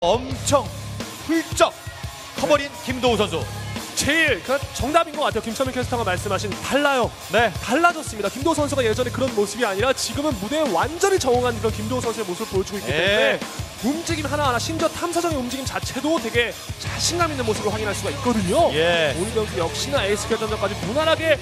엄청 훌쩍 커버린 김도우 선수. 제일 그 정답인 것 같아요. 김철민 캐스터가 말씀하신 달라요. 네. 달라졌습니다. 김도호 선수가 예전에 그런 모습이 아니라 지금은 무대에 완전히 적응한 그런 김도호 선수의 모습을 보여주고 있기 네. 때문에 움직임 하나하나 심지어 탐사정의 움직임 자체도 되게 자신감 있는 모습을 확인할 수가 있거든요. 예. 오늘 경기 역시나 에이스 결전전까지 무난하게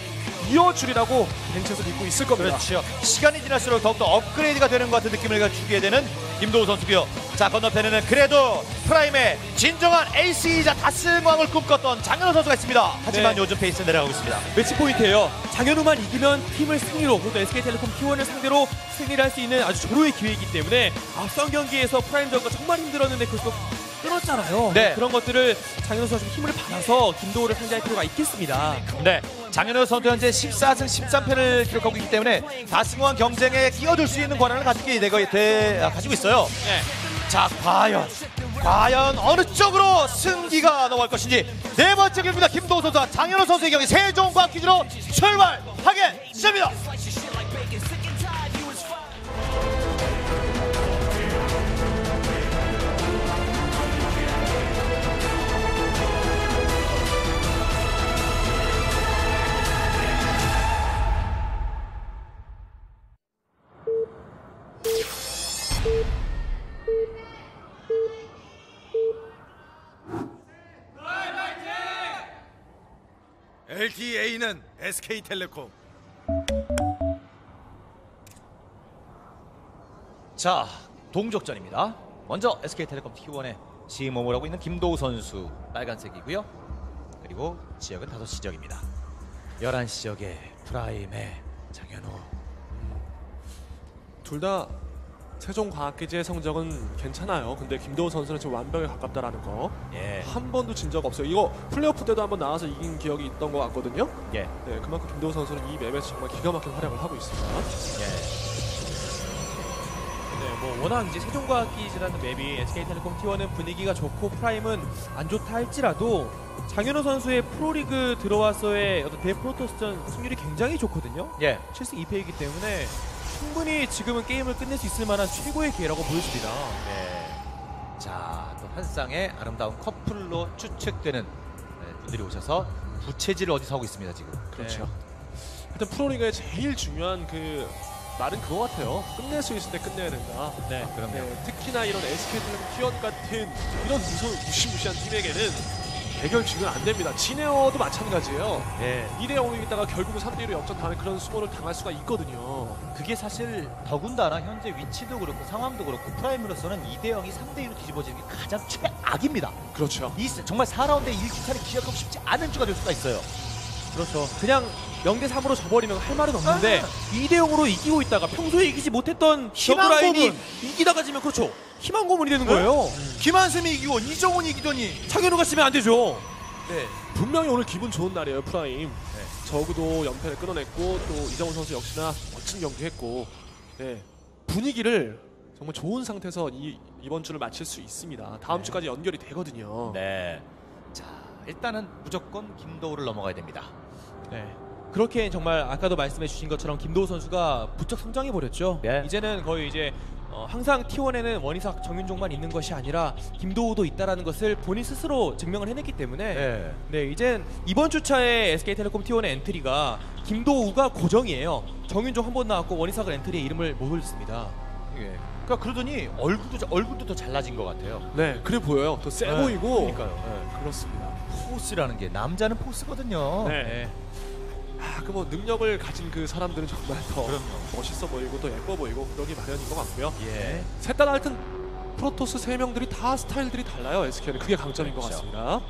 이어주리라고 벤치에서 믿고 있을 겁니다. 그렇죠. 시간이 지날수록 더욱더 업그레이드가 되는 것 같은 느낌을 주게 되는 김도우 선수고요. 자 건너편에는 그래도 프라임의 진정한 에이스이자 다승왕을 꿈꿨던 장현우 선수가 있습니다. 하지만 네. 요즘 페이스 내려가고 있습니다. 매치 포인트예요. 장현우만 이기면 팀을 승리로 그것도 SK텔레콤 T1을 상대로 승리를 할 수 있는 아주 조로의 기회이기 때문에 앞선 경기에서 프라임 전과 정말 힘들었는데 그것도 끊었잖아요. 네. 그런 것들을 장현우 선수 힘을 받아서 김도호를 상대할 필요가 있겠습니다. 네. 장현우 선수 현재 14승 13패를 기록하고 있기 때문에 다승왕 경쟁에 끼어들 수 있는 권한을 가지게 되고 되, 아, 가지고 있어요. 네. 자, 과연 과연 어느 쪽으로 승기가 넘어갈 것인지 네 번째 경기입니다. 김도우 선수와 장현우 선수의 경기 세종과 퀴즈로 출발하겠습니다. SK텔레콤 자, 동족전입니다. 먼저 SK텔레콤 T1의 시모을 하고 있는 김도우 선수 빨간색이고요. 그리고 지역은 5시 지역입니다. 11시 지역의 프라임의 장현우. 둘다 세종과학기지의 성적은 괜찮아요. 근데 김도호 선수는 지금 완벽에 가깝다라는 거. 예. 한 번도 진 적 없어요. 이거 플레이오프 때도 한번 나와서 이긴 기억이 있던 것 같거든요. 예. 네, 그만큼 김도호 선수는 이 맵에서 정말 기가 막힌 활약을 하고 있습니다. 예. 네, 뭐 워낙 이제 세종과학기지라는 맵이 SK텔레콤 T1은 분위기가 좋고 프라임은 안 좋다 할지라도 장현우 선수의 프로리그 들어와서의 어떤 대프로토스전 승률이 굉장히 좋거든요. 예. 7승 2패이기 때문에 충분히 지금은 게임을 끝낼 수 있을 만한 최고의 기회라고 보여집니다. 네. 자, 또 한 쌍의 아름다운 커플로 추측되는 네, 분들이 오셔서 부채질을 어디서 하고 있습니다, 지금. 그렇죠. 하여튼 프로리그의 제일 중요한 그 말은 그거 같아요. 끝낼 수 있을 때 끝내야 된다. 네. 그럼요. 네, 특히나 이런 SK텔레콤 T1 같은 이런 무서, 무시무시한 팀에게는 대결지면 안 됩니다. 지네어도 마찬가지예요. 예. 2대 0이다가 결국은 3대 1로 역전당하는 그런 수모를 당할 수가 있거든요. 그게 사실 더군다나 현재 위치도 그렇고 상황도 그렇고 프라임으로서는 2대 0이 3대 2로 뒤집어지는 게 가장 최악입니다. 그렇죠. 이 세- 정말 4라운드에 1기차를 기억하고 싶지 않은 주가 될 수가 있어요. 그렇죠. 그냥 0대 3으로 져버리면 할 말은 없는데 아. 2대 0으로 이기고 있다가 평소에 이기지 못했던 희망 저그라인이 고문. 이기다가 지면 그렇죠. 희망 고문이 되는 거예요. 김한샘이 이기고 이정훈이 이기더니 창현우가 치면 안 되죠. 네. 분명히 오늘 기분 좋은 날이에요, 프라임. 네. 저그도 연패를 끊어냈고 또 이정훈 선수 역시나 멋진 경기했고 네. 분위기를 정말 좋은 상태에서 이, 이번 주를 마칠 수 있습니다. 다음 주까지 연결이 되거든요. 네. 자, 일단은 무조건 김도우를 넘어가야 됩니다. 네. 그렇게 정말 아까도 말씀해 주신 것처럼 김도우 선수가 부쩍 성장해 버렸죠. 네. 이제는 거의 이제 어, 항상 T1에는 원희삭 정윤종만 있는 것이 아니라 김도우도 있다라는 것을 본인 스스로 증명을 해냈기 때문에 네. 네, 이젠 이번 주차에 SK텔레콤 T1의 엔트리가 김도우가 고정이에요. 정윤종 한 번 나왔고 원희삭은 엔트리에 이름을 못 올렸습니다. 예. 그러니까 그러더니 얼굴도 자- 얼굴도 더 잘나진 것 같아요. 네, 그래 보여요. 더세 네, 보이고. 그러니까요. 그렇습니다. 포스라는 게 남자는 포스거든요. 네. 아, 그 뭐 능력을 가진 그 사람들은 정말 더 그럼요. 멋있어 보이고 더 예뻐 보이고 그러기 마련인 것 같고요. 예. 셋 다 하여튼 프로토스 세 명들이 다 스타일들이 달라요. SK는 그게 강점인 것 그렇죠. 같습니다.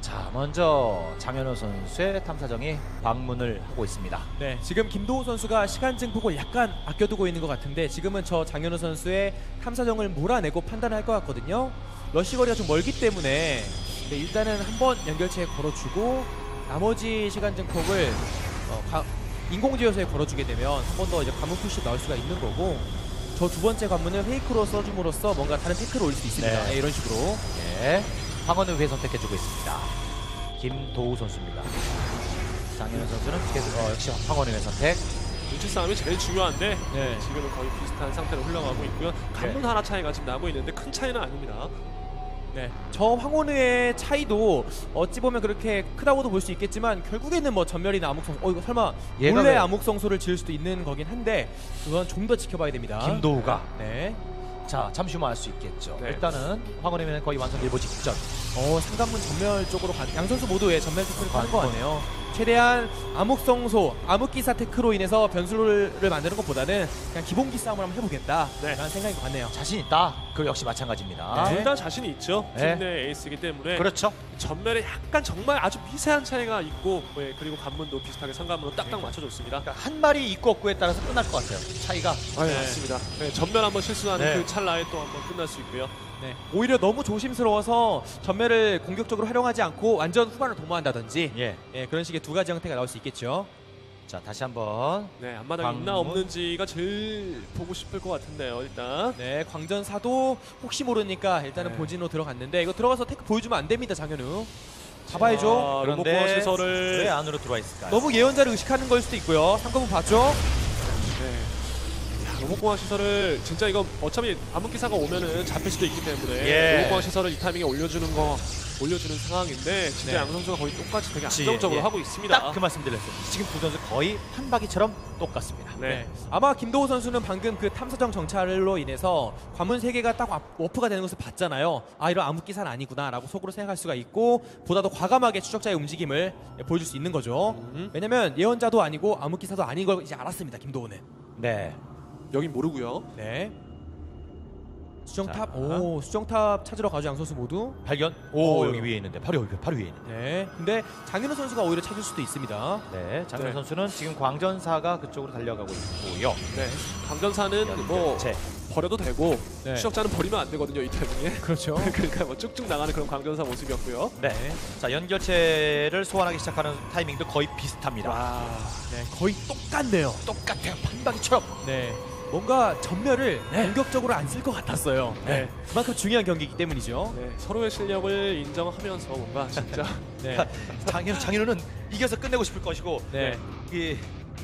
자, 먼저 장현우 선수의 탐사정이 방문을 하고 있습니다. 네, 지금 김도우 선수가 시간 증폭을 약간 아껴두고 있는 것 같은데 지금은 저 장현우 선수의 탐사정을 몰아내고 판단할 것 같거든요. 러시 거리가 좀 멀기 때문에 네, 일단은 한 번 연결체에 걸어주고 나머지 시간 증폭을 어, 가- 인공지어서에 걸어주게 되면 한 번 더 이제 관문 푸시 나올 수가 있는 거고 저 두 번째 관문을 페이크로 써줌으로써 뭔가 다른 테크를 올릴 수 있습니다. 네. 네, 이런 식으로. 예. 황원을 회 선택해주고 있습니다. 김도우 선수입니다. 장현우 선수는 계속 어, 역시 황원의 회 선택. 눈치 싸움이 제일 중요한데 네. 지금은 거의 비슷한 상태로 흘러가고 있고요. 간문 하나 차이가 지금 나고 있는데 큰 차이는 아닙니다. 네, 저 황혼의 차이도 어찌 보면 그렇게 크다고도 볼 수 있겠지만 결국에는 뭐 전멸이나 암흑성소, 어 이거 설마 얘가 몰래 왜- 암흑성소를 지을 수도 있는 거긴 한데 그건 좀 더 지켜봐야 됩니다. 김도우가 네, 자 잠시 후만 알수 있겠죠. 네. 일단은 황혼의 면은 거의 완성 일보 직전. 어 상관문 전멸 쪽으로 간, 양 선수 모두의 전멸 테크를 하는 것. 같네요. 최대한 암흑성소, 암흑기사 테크로 인해서 변수를 만드는 것보다는 그냥 기본기 싸움을 한번 해보겠다라는 네. 생각인 것 같네요. 자신 있다. 그 역시 마찬가지입니다. 네. 둘다 자신이 있죠. 네. 팀내 에이스이기 때문에 그렇죠. 전멸에 약간 정말 아주 미세한 차이가 있고 예, 그리고 관문도 비슷하게 상관문으로 딱딱 맞춰줬습니다. 그러니까 한 마리 있고 없고에 따라서 끝날 것 같아요. 차이가. 아, 네. 맞습니다. 네, 전멸 한번 실수하는 네. 그 찰나에 또 한번 끝날 수 있고요. 네. 오히려 너무 조심스러워서 전멸을 공격적으로 활용하지 않고 완전 후반을 도모한다든지 예. 예, 그런 식의 두 가지 형태가 나올 수 있겠죠. 자 다시 한번 네, 앞마당에 관문. 있나 없는지가 제일 보고 싶을 것 같은데요. 일단 네, 광전사도 혹시 모르니까 일단은 네. 본진으로 들어갔는데 이거 들어가서 테크 보여주면 안 됩니다, 장현우. 잡아야죠. 아, 로봇공학 왜 시설을 안으로 들어와 있을까요? 너무 예언자를 의식하는 걸 수도 있고요. 상관문 봤죠? 네. 야, 로봇공학 시설을 진짜 이거 어차피 암흑기사가 오면은 잡힐 수도 있기 때문에 예. 로봇공학 시설을 이 타이밍에 올려주는 거 올려주는 상황인데 진짜 네. 양 선수가 거의 똑같이 되게 그치, 안정적으로 예. 하고 있습니다. 딱 그 말씀 드렸어요. 지금 두 선수 거의 판박이처럼 똑같습니다. 네. 네. 아마 김도호 선수는 방금 그 탐사정 정찰로 인해서 관문 세 개가 딱 와- 워프가 되는 것을 봤잖아요. 아 이런 암흑기사는 아니구나라고 속으로 생각할 수가 있고 보다 더 과감하게 추적자의 움직임을 보여줄 수 있는 거죠. 음. 왜냐면 예언자도 아니고 암흑기사도 아닌 걸 이제 알았습니다. 김도호는. 네. 여긴 모르고요. 네. 수정탑, 자. 오 수정탑 찾으러 가죠 양 선수 모두. 발견. 오 어, 여기 위에 있는데 바로 여기 바로 위에 있는데. 네. 근데 장윤호 선수가 오히려 찾을 수도 있습니다. 네. 장현 네. 선수는 지금 광전사가 그쪽으로 달려가고 있고요. 네. 강전사는 뭐 연결체. 버려도 되고 네. 추적자는 버리면 안 되거든요 이 타이밍에. 그렇죠. 그러니까 뭐 쭉쭉 나가는 그런 광전사 모습이었고요. 네. 자 연결체를 소환하기 시작하는 타이밍도 거의 비슷합니다. 와. 네, 거의 똑같네요. 똑같아요. 판박이처럼. 네. 뭔가 전멸을 공격적으로 안 쓸 것 같았어요. 네. 그만큼 중요한 경기이기 때문이죠. 네, 서로의 실력을 인정하면서 뭔가 진짜 네. 장현 장현우는 이겨서 끝내고 싶을 것이고, 네. 이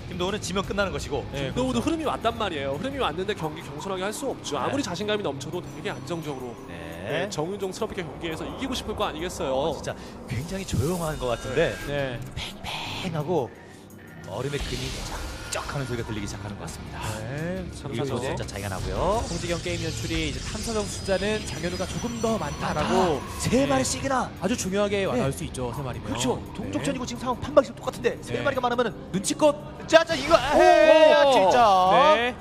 김도우는 지면 끝나는 것이고. 네. 노우도 흐름이 왔단 말이에요. 흐름이 왔는데 경기 경솔하게 할 수 없죠. 네. 아무리 자신감이 넘쳐도 되게 안정적으로 네. 네, 정윤종스럽게 경기에서 이기고 싶을 거 아니겠어요. 어, 진짜 굉장히 조용한 것 같은데 네. 팽하고 얼음의 근이 쩍쩍하는 소리가 들리기 시작하는 것 같습니다. 네. 참 여기서 이제 진짜 차이가 나고요. 홍지경 게임 연출이 이제 탐사정 숫자는 장현우가 조금 더 많다라고 세 네. 마리씩이나. 아주 중요하게 네. 와닿을 수 있죠. 세 마리면. 그렇죠. 동족전이고 지금 상황 판박이랑 똑같은데 세 네. 마리가 많으면은 눈치껏 짜자 이거 에이, 오! 진짜. 네.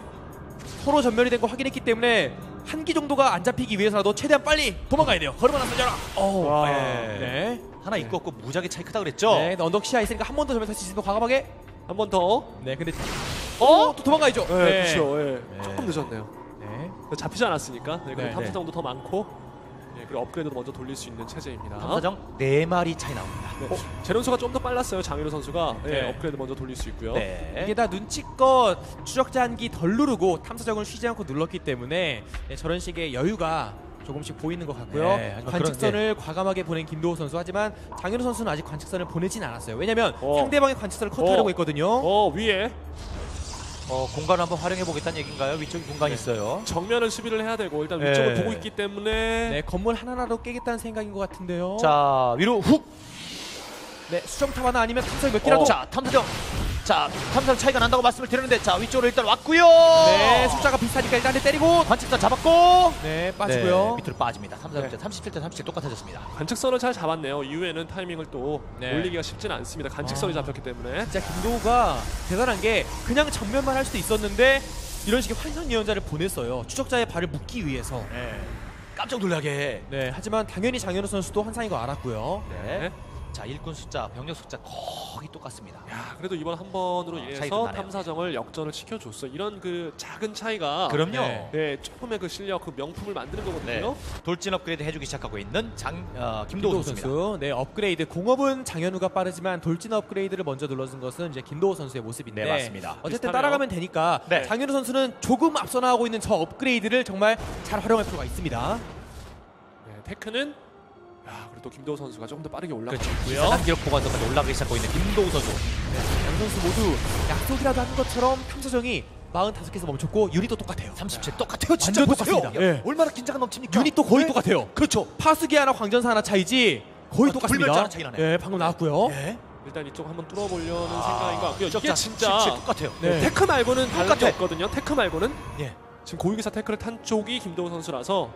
서로 전멸이 된 거 확인했기 때문에 한 기 정도가 안 잡히기 위해서라도 최대한 빨리 도망가야 돼요. 걸음만 안 던져라. 어. 와. 네. 네. 하나 있고 없고 무지하게 차이 크다 그랬죠. 네. 언덕 시야 있으니까 한 번 더 전멸 탈수 있으면 과감하게. 한 번 더. 네. 근데 어? 또 도망가야죠. 네, 그렇죠. 예. 네. 조금 늦었네요. 네. 잡히지 않았으니까. 네, 그리고 네, 탐사정도 더 많고. 네, 그리고 업그레이드도 먼저 돌릴 수 있는 체제입니다. 탐사정 네 마리 차이 나옵니다. 네. 제론수가 좀 더 빨랐어요. 장윤호 선수가. 네, 네. 업그레이드 먼저 돌릴 수 있고요. 네. 이게 다 눈치껏 추적자 한기 덜 누르고 탐사정을 쉬지 않고 눌렀기 때문에 네, 저런 식의 여유가 조금씩 보이는 것 같고요. 네, 관측선을 과감하게 보낸 김도호 선수 하지만 장현우 선수는 아직 관측선을 보내진 않았어요. 왜냐하면 어. 상대방의 관측선을 어. 했거든요. 어, 위에 어, 공간을 한번 활용해 보겠다는 얘기인가요? 위쪽에 공간이 네. 있어요. 정면을 수비를 해야 되고 일단 네. 위쪽을 보고 있기 때문에 네, 건물 하나라도 깨겠다는 생각인 것 같은데요. 자 위로 훅. 네, 수정탑 하나 아니면 탐사 몇 개라도. 어. 자 탐사정. 자 탐사정 차이가 난다고 말씀을 드렸는데 자 위쪽으로 일단 왔고요. 네, 숫자가 비슷하니까 일단 한대 때리고. 관측선 잡았고. 네, 빠지고요. 네, 밑으로 빠집니다. 탐사정 네. 37대 37 똑같아졌습니다. 관측선을 잘 잡았네요. 이후에는 타이밍을 또 네. 올리기가 쉽지는 않습니다. 관측선이 아. 잡혔기 때문에. 진짜 김도우가 대단한 게 그냥 정면만 할 수도 있었는데 이런 식의 환선 예언자를 보냈어요. 추적자의 발을 묶기 위해서. 네. 깜짝 놀라게. 네, 하지만 당연히 장현우 선수도 환상인 거 알았고요. 네. 네. 자 일꾼 숫자, 병력 숫자 거의 똑같습니다. 야, 그래도 이번 한 번으로 아, 차이도 인해서 나네요. 탐사정을 역전을 시켜줬어. 이런 그 작은 차이가 그럼요. 네. 네, 조금의 그 실력, 그 명품을 만드는 네. 거거든요. 돌진 업그레이드 해주기 시작하고 있는 장 어, 김도우 김도우 선수입니다. 선수. 네, 업그레이드. 공업은 장현우가 빠르지만 돌진 업그레이드를 먼저 눌러준 것은 이제 김도우 선수의 모습인데. 네, 맞습니다. 어쨌든 비슷하네요. 따라가면 되니까 네. 장현우 선수는 조금 앞서 나가고 있는 저 업그레이드를 정말 잘 활용할 필요가 있습니다. 네, 테크는 야, 그리고 또 김도우 선수가 조금 더 빠르게 올라가고 그렇죠. 있고요. 이상한 기록 보관서까지 올라가기 시작하고 있는 김도우 선수. 양 선수 모두 약속이라도 하는 것처럼 탐사정이 45개에서 멈췄고 유닛도 똑같아요. 37 똑같아요. 진짜 완전 보세요. 똑같습니다. 예. 얼마나 긴장감 넘칩니까? 유닛도 거의 네. 똑같아요. 그렇죠. 파수기 하나 광전사 하나 차이지 거의 아, 똑같습니다. 불멸자 하나 차이 나네. 예, 방금 나왔고요. 예. 일단 이쪽 한번 뚫어보려는 아, 생각인 것 같고요. 이게 진짜 17 똑같아요. 네. 테크 말고는 똑같아. 없거든요. 테크 말고는 예. 지금 고위기사 태클을 탄 쪽이 김도우 선수라서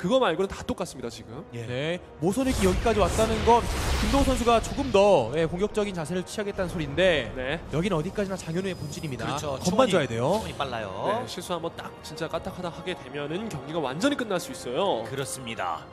그거 말고는 다 똑같습니다 지금. 예. 네, 모선익이 여기까지 왔다는 건 김도호 선수가 조금 더 예, 공격적인 자세를 취하겠다는 소리인데 네. 여기는 어디까지나 장현우의 본질입니다. 그렇죠. 겁만 충원이- 줘야 돼요. 충원이 빨라요. 네, 실수 한번 딱 진짜 까딱하다 하게 되면은 경기가 완전히 끝날 수 있어요. 그렇습니다.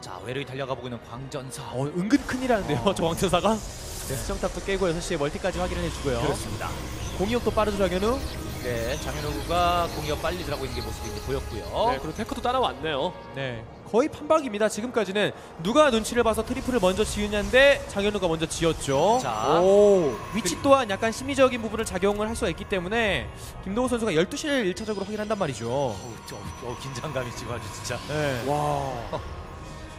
자 외로이 달려가 보고 있는 광전사. 어, 은근 큰일하는데요, 저 왕천사가. 네, 수정탑도 깨고 6시에 멀티까지 확인을 해주고요. 그렇습니다. 공이업도 빠르죠, 장현우. 네, 장현우가 공격 빨리 들어가고 있는 게 모습이 이제 보였고요. 네, 그리고 테크도 따라왔네요. 네, 거의 판박입니다. 지금까지는 누가 눈치를 봐서 트리플을 먼저 지으냐인데 장현우가 먼저 지었죠. 자, 오, 위치 또한 약간 심리적인 부분을 작용을 할 수가 있기 때문에 김도호 선수가 12시를 1차적으로 확인한단 말이죠. 어우, 저, 어, 긴장감이 지금 아주 진짜. 네. 와.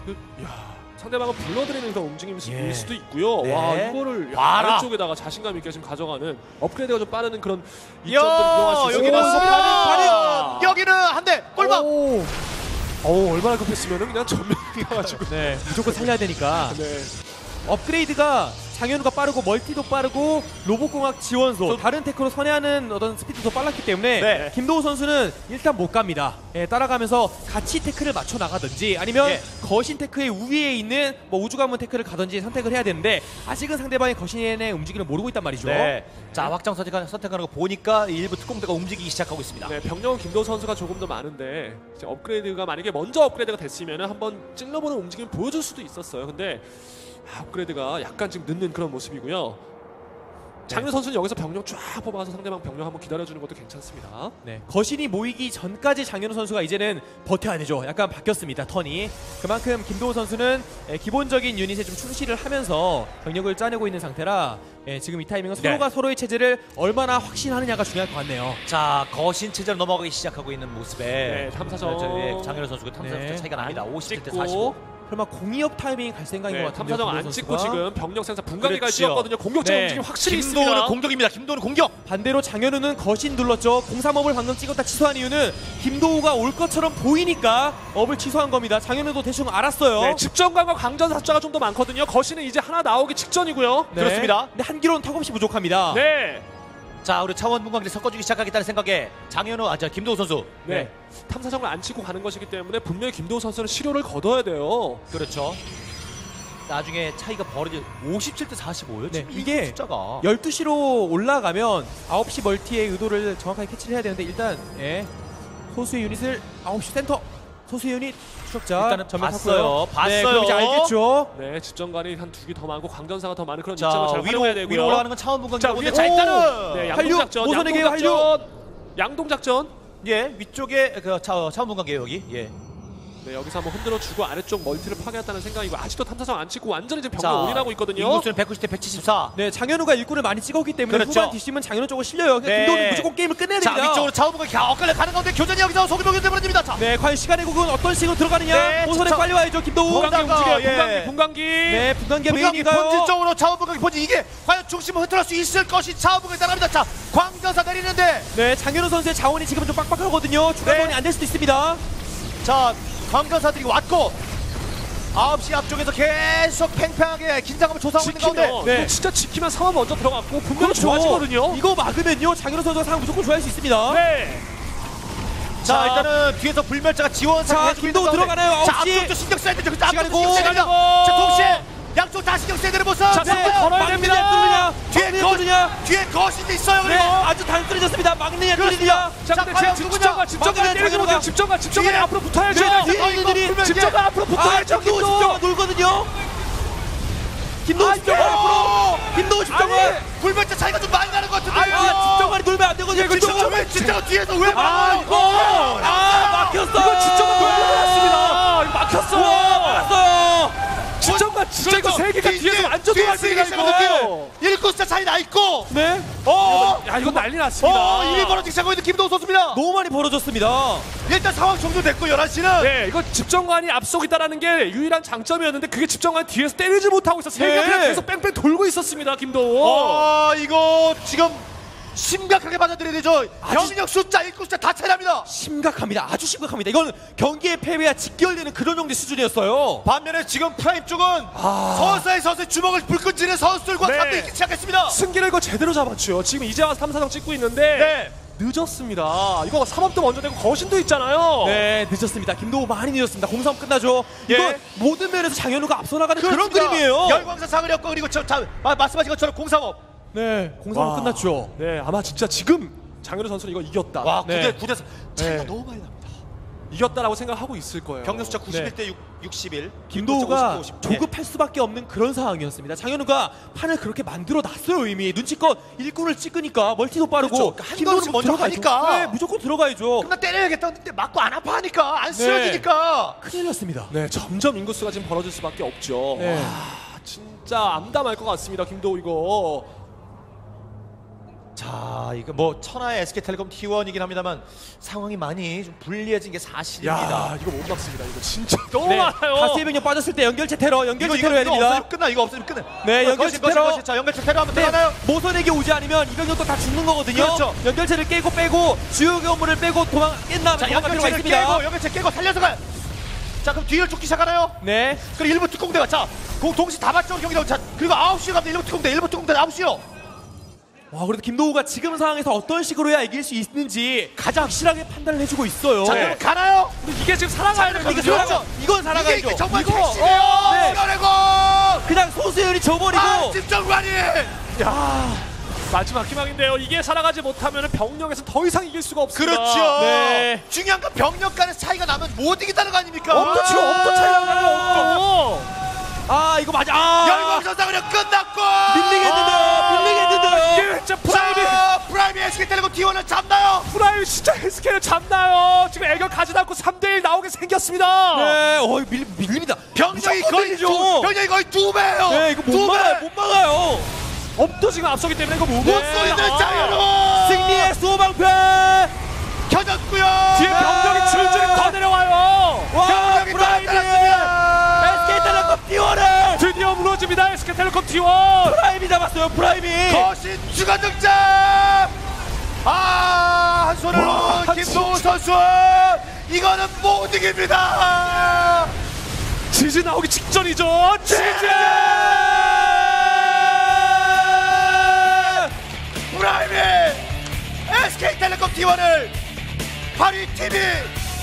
그, 야. 상대방을 불러들이는 그런 움직임일 수- 예. 수도 있고요. 네. 와 이거를 야, 봐라. 아래쪽에다가 자신감 있게 지금 가져가는 업그레이드가 좀 빠르는 그런 야, 이점들을 이용할 수 있어요. 여기는 오, 수비하는 와. 발이 여기는 한대 골망. 오, 어우 얼마나 급했으면은 그냥 전면이 가가지고. 네, 무조건 살려야 되니까. 네. 업그레이드가 장현우가 빠르고 멀티도 빠르고 로봇공학 지원소 다른 테크로 선회하는 어떤 스피드도 빨랐기 때문에 네. 김도우 선수는 일단 못 갑니다. 예, 따라가면서 같이 테크를 맞춰 나가든지 아니면 예. 거신 테크의 우위에 있는 뭐 우주관문 테크를 가든지 선택을 해야 되는데 아직은 상대방의 거신의 움직임을 모르고 있단 말이죠. 네. 자, 확장 선택하는, 선택하는 거 보니까 일부 특공대가 움직이기 시작하고 있습니다. 네, 병력은 김도우 선수가 조금 더 많은데 이제 업그레이드가 만약에 먼저 업그레이드가 됐으면 한번 찔러보는 움직임 보여줄 수도 있었어요. 근데 아, 업그레이드가 약간 지금 늦는 그런 모습이고요. 장윤 선수는 여기서 병력 쫙 뽑아서 상대방 병력 한번 기다려주는 것도 괜찮습니다. 네, 거신이 모이기 전까지 장현우 선수가 이제는 버텨야 되죠. 약간 바뀌었습니다. 턴이. 그만큼 김도호 선수는 예, 기본적인 유닛에 좀 충실을 하면서 병력을 짜내고 있는 상태라 예, 지금 이 타이밍은 네. 서로가 서로의 체제를 얼마나 확신하느냐가 중요할 것 같네요. 자, 거신 체제로 넘어가기 시작하고 있는 모습에 네, 탐사정. 네, 장현우 선수가 탐사정 네. 차이가 납니다. 안 50대 대 찍고. 45. 설마 공이업 타이밍이 갈 생각인 네, 것 같은데요. 탐사정 안 찍고. 지금 병력 생산 분광기까지 그렇죠. 찍었거든요. 공격적 네. 움직임 확실히 김도우는 있습니다. 공격입니다. 김도우는 공격. 반대로 장현우는 거신 눌렀죠. 공삼업을 방금 찍었다 취소한 이유는 김도우가 올 것처럼 보이니까 업을 취소한 겁니다. 장현우도 대충 알았어요. 네, 집정관과 강전 숫자가 좀 더 많거든요. 거신은 이제 하나 나오기 직전이고요. 네. 그렇습니다. 근데 한 기로는 턱없이 부족합니다. 네. 자, 우리 차원 분광기를 섞어주기 시작하겠다는 생각에 장현우, 아, 저 김도우 선수. 네. 탐사정을 안 치고 가는 것이기 때문에 분명히 김도우 선수는 실효를 거둬야 돼요. 그렇죠. 나중에 차이가 벌어지 57대 45요. 네, 지금 이게 이 숫자가 12시로 올라가면 9시 멀티의 의도를 정확하게 캐치를 해야 되는데 일단 예. 소수의 유닛을 9시 센터 소수의 유닛 추적자 일단은 전면 봤어요. 탔고요. 네, 봤어요. 그럼 이제 알겠죠. 네, 집정관이 한 두 개 더 많고 광전사가 더 많은 그런 자, 입장을 잘 위로 활용해야 되고요. 위로 올라가는 건 차원 자, 분광기고 위에 자, 일단은 네, 한류, 양동 작전, 모선에게요, 양동작전. 양동 작전. 예, 위쪽에 그 차, 차원 분광기예요, 여기. 예. 네, 여기서 한번 흔들어 주고 아래쪽 멀티를 파괴했다는 생각이고 아직도 탐사정 안 찍고 완전히 지금 자, 병력 올인하고 있거든요. 인구수는 190대 174. 네, 장현우가 일꾼을 많이 찍었기 때문에 그렇죠. 후반 뒷심은 장현우 쪽으로 실려요. 그냥 네. 김도훈이 무조건 게임을 끝내야 자, 됩니다. 위쪽으로 차원 분광기 엇갈려 가는 가운데 교전이 여기서 소규모 교전 벌어집니다. 자, 네, 과연 시간의 곡은 어떤 식으로 들어가느냐? 네, 모선에 저- 빨리 와야죠, 김도훈. 분광기 보다가, 움직여요. 예. 분광기, 분광기. 네, 분광기 메인인가요? 본질 쪽으로 차원 분광기 본질 이게 과연 중심을 흐트럴 수 있을 것이 분광기 따라갑니다. 자, 광전사 내리는데 네, 장현우 선수의 자원이 지금 좀 빡빡하거든요. 추가 네. 자원이 안 될 수도 있습니다. 자, 광전사들이 왔고 9시 앞쪽에서 계속 팽팽하게 긴장감을 조사하고 있는 지키면 가운데 네. 진짜 지키면 상황 먼저 들어갔고 분명히 그렇죠. 좋아지거든요. 이거 막으면요, 장현우 선수가 상황 무조건 좋아할 수 있습니다. 네. 자, 자, 일단은 뒤에서 불멸자가 지원 자, 김도우 들어가나요? 자, 9시. 앞쪽도 신경 써야 되죠. 그 앞쪽도 신경 써야 고, 되죠. 자, 고. 동시에 양쪽 다 신경 써야 되는 모습. 자, 네. 걸어야 됩니다. 뒤에 거, 뚫느냐. 뒤에 거신도 있어요. 네, 그리고 아주 단순해졌습니다. 막느냐, 뚫느냐. 자, 자, 근데 지금? 집정관, 집정관 때리지 못해요. 장현우가. 집정관, 집정관이 뒤에. 앞으로 붙어야죠. 네, 분명히 집정관 앞으로 아, 붙어야죠. 김도우. 집정관 놀거든요. 김도우 아, 집정관 앞으로. 김도우 집정관. 아니, 불멸자 차이가 좀 많이 나는 것 같은데. 아, 집정관이 놀면 안 되거든요. 그쪽. 왜 진짜 뒤에서 왜 아, 막아요? 이거. 아, 막혔어. 이거 집정관 많았습니다. 이거 막혔어. 와, 막았어 요. 집정관 진짜 이거 세 개가 뒤에서 완전 도와주기가 이거. 일구 숫자 차이 나 있고. 네. 어, 야, 이거 난리 났습니다. 어, 이미 벌어지기 시작하고 있는 김도우 선수입니다. 너무 많이 벌어졌습니다. 일단 상황 종료됐고 11시는 네, 이거 집정관이 앞서기다라는 게 유일한 장점이었는데 그게 집정관이 뒤에서 때리지 못하고 있어. 세 네. 개가 계속 뺑뺑 돌고 있었습니다, 김도호. 어, 이거 지금 심각하게 받아들여야 되죠. 아주- 병력 숫자, 일꾼 숫자 다 차이납니다. 심각합니다. 아주 심각합니다. 이건 경기의 패배와 직결되는 그런 정도 수준이었어요. 반면에 지금 프라임 쪽은 서서히 서서히 주먹을 불끈 쥐는 선수들과 네. 상대 있기 시작했습니다. 승기를 이거 제대로 잡았죠. 지금 이제 와서 3사정 찍고 있는데 네. 늦었습니다. 이거 3업도 먼저 되고 거신도 있잖아요. 네, 늦었습니다. 김도우 많이 늦었습니다. 공사업 끝나죠. 예. 이건 모든 면에서 장현우가 앞서 나가는 그런 그렇습니다. 그림이에요. 열광사 상을 였고 그리고 저, 자, 마- 말씀하신 것처럼 공상업. 네, 공사업 와. 끝났죠. 네, 아마 진짜 지금 장현우 선수는 이거 이겼다. 와, 네. 9대 9대 차이가 네. 너무 많이 납니다. 이겼다라고 생각하고 있을 거예요. 병력 숫자 91 네. 대 6, 61. 김도우가 50, 50. 조급할 수밖에 없는 그런 상황이었습니다. 장현우가 판을 그렇게 만들어 놨어요 이미 눈치껏 일꾼을 찍으니까 멀티도 빠르고 그렇죠. 한 김도우는 걸음씩 뭐 먼저 들어가야죠. 가니까. 네, 무조건 들어가야죠. 그럼 나 때려야겠다 근데 맞고 안 아파하니까 안 네. 쓰러지니까. 큰일 났습니다. 네, 점점 인구수가 지금 벌어질 수밖에 없죠. 네. 와, 진짜 암담할 것 같습니다. 김도우 이거. 자, 이거 뭐 천하의 SK텔레콤 T1이긴 합니다만 상황이 많이 좀 불리해진 게 사실입니다. 야, 이거 못 막습니다. 이거 진짜 너무 네, 많아요. 다수의 병력 빠졌을 때 연결체 테러, 연결체 이거 테러 해야 됩니다. 끝나 이거 없으면 끝나. 네, 어, 연결체 테러. 거신. 자, 연결체 테러 한번 네, 들어가나요? 모선에게 오지 않으면 이 병력도 다 죽는 거거든요. 그렇죠. 연결체를 깨고 빼고 주요 건물을 빼고 도망 깼나 자, 도망갈 필요가 연결체를 있습니다. 깨고 연결체 깨고 살려서 가요. 자, 그럼 뒤를 쫓기 시작하나요? 네, 그리고 일부 특공대가 자, 공 동시 다 맞죠 경기도 자, 그리고 9시에 갑니다. 일부 특공대, 일부 특공대 9시요. 와 그래도 김도우가 지금 상황에서 어떤 식으로 해야 이길 수 있는지 가장 확실하게 판단을 해주고 있어요. 자, 네. 그럼 가나요? 근데 이게 지금 살아가야 자, 되거든요. 이게 그렇죠. 살아가, 이건 살아가야죠. 이게 정말 이거, 핵심이에요. 어, 네. 시간의고 그냥 소수연이 져버리고 아, 집정관이. 야, 마지막 희망인데요. 이게 살아가지 못하면 병력에서 더 이상 이길 수가 없습니다. 그렇죠. 네. 중요한 건 병력 간의 차이가 나면 못 이긴다는 거 아닙니까? 엄청 엄청 차이가 나요. 엄청. 아 이거 맞아. 아, 열광 선상은 끝났고 밀리겠는데요. 밀리겠는데요. 이게 진짜 자, 프라이빗 SK텔레콤 T1을 잡나요? 프라이 진짜 SK를 잡나요? 지금 애결 가지 않고 3대1 나오게 생겼습니다. 네, 어 밀, 밀립니다. 병력이 거의. 두, 병력이 거의 두 배예요. 네, 이거 못두 막아요. 배. 못 막아요. 업도 지금 앞서기 때문에 이거 못못 네. 쏘이는 아. 장현우 승리의 소방패. 켜졌고요. 뒤에 병력이 줄줄이 더 내려와요. 와, 병력이 프라이드. 따랐습니다. SK텔레콤 T1을 드디어 SK텔레콤 T1. 프라임이 잡았어요. 프라임이. 거신 추가 득점. 아, 한 손으로 와, 김동우 선수. 이거는 못 이깁니다. 지지 나오기 직전이죠. 지지. 프라이빗 SK텔레콤 T1을 파리 TV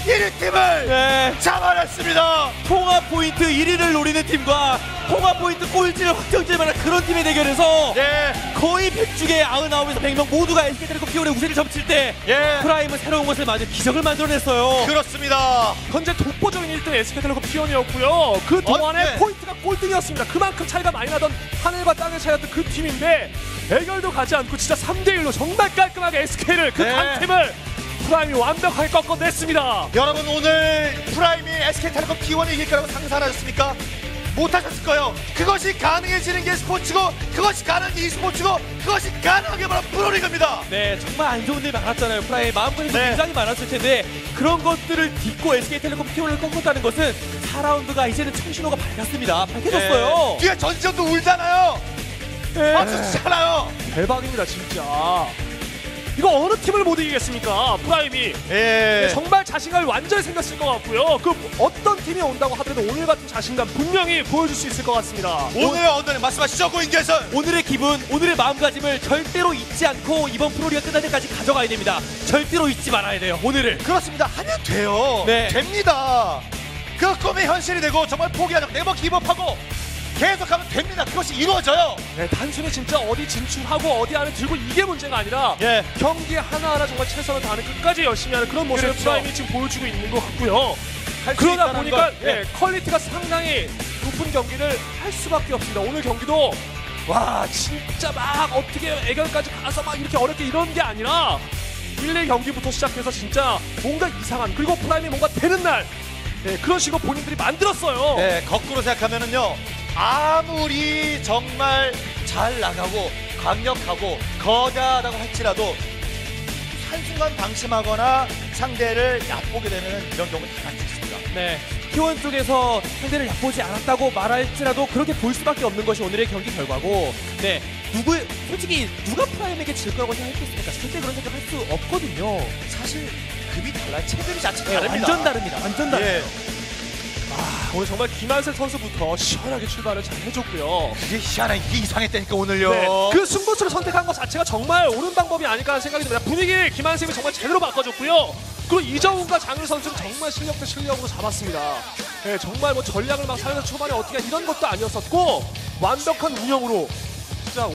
1위 팀을 네. 잡아냈습니다. 통합 포인트 1위를 노리는 팀과 통합 포인트 꼴찌를 확정질 만한 그런 팀의 대결에서 예, 거의 100중에 99에서 100명 모두가 SK텔레콤 T1의 우세를 점칠 때 예, 프라임은 새로운 것을 맞은 기적을 만들어냈어요. 그렇습니다. 현재 독보적인 1등 SK텔레콤 T1이었고요. 그 동안에 어, 네. 포인트가 꼴등이었습니다. 그만큼 차이가 많이 나던 하늘과 땅의 차이였던 그 팀인데 대결도 가지 않고 진짜 3대1로 정말 깔끔하게 SK를 그 네. 강팀을 프라임이 완벽하게 꺾어냈습니다. 여러분 오늘 프라임이 SK텔레콤 T1을 이길 거라고 상상 하셨습니까? 못하셨을 거예요. 그것이 가능해지는 게 스포츠고 그것이 가능한 게 e스포츠고 그것이 가능한 게 바로 프로리그입니다. 네, 정말 안 좋은 일 많았잖아요. 프라임 마음고생도 네. 굉장히 많았을 텐데 그런 것들을 딛고 SK텔레콤 T1을 꺾었다는 것은 4라운드가 이제는 청신호가 밝았습니다. 밝혀졌어요. 네. 뒤에 전지전도 울잖아요. 네. 박수 치잖아요. 대박입니다 진짜. 이거 어느 팀을 못 이기겠습니까? 프라임이 예. 정말 자신감이 완전히 생겼을 것 같고요. 그 어떤 팀이 온다고 하더라도 오늘 같은 자신감 분명히 보여줄 수 있을 것 같습니다. 오늘의 언더는 말씀하시죠 고인계선. 오늘의 기분, 오늘의 마음가짐을 절대로 잊지 않고 이번 프로리가 끝날 때까지 가져가야 됩니다. 절대로 잊지 말아야 돼요. 오늘을. 그렇습니다. 하면 돼요. 네. 됩니다. 그 꿈이 현실이 되고 정말 포기하지 않고 네버 기법하고 계속하면 됩니다. 그것이 이루어져요. 네, 단순히 진짜 어디 진출하고 어디 안에 들고 이게 문제가 아니라 예. 경기 하나하나 정말 최선을 다하는 끝까지 열심히 하는 그런 모습을 그렇죠. 프라임이 지금 보여주고 있는 것 같고요. 그러다 보니까 걸, 예. 예, 퀄리티가 상당히 높은 경기를 할 수밖에 없습니다. 오늘 경기도 와 진짜 막 어떻게 애결까지 가서 막 이렇게 어렵게 이런 게 아니라 1, 2 경기부터 시작해서 진짜 뭔가 이상한 그리고 프라임이 뭔가 되는 날 예, 그런 식으로 본인들이 만들었어요. 네, 거꾸로 생각하면은요. 아무리 정말 잘 나가고 강력하고 거대하다고 할지라도 한순간 방심하거나 상대를 얕보게 되는 이런 경우는 다 같이 있습니다. 네. T1 쪽에서 상대를 얕보지 않았다고 말할지라도 그렇게 볼 수밖에 없는 것이 오늘의 경기 결과고 네 누구 솔직히 누가 프라임에게 질 거라고 생각했겠습니까? 절대 그런 생각 할 수 없거든요. 사실 급이 달라요. 체급이 자체 네, 다릅니다. 완전 다릅니다. 완전 다르요 예. 오늘 정말 김한색 선수부터 시원하게 출발을 잘 해줬고요. 그게 희한해. 이게 이상했다니까 오늘요. 네, 그 승부수를 선택한 것 자체가 정말 옳은 방법이 아닐까 하는 생각이 듭니다. 분위기 김한승이 정말 제대로 바꿔줬고요. 그리고 이정훈과 장윤 선수는 정말 실력 대 실력으로 잡았습니다. 네, 정말 뭐 전략을 막 살려서 초반에 어떻게 이런 것도 아니었었고 완벽한 운영으로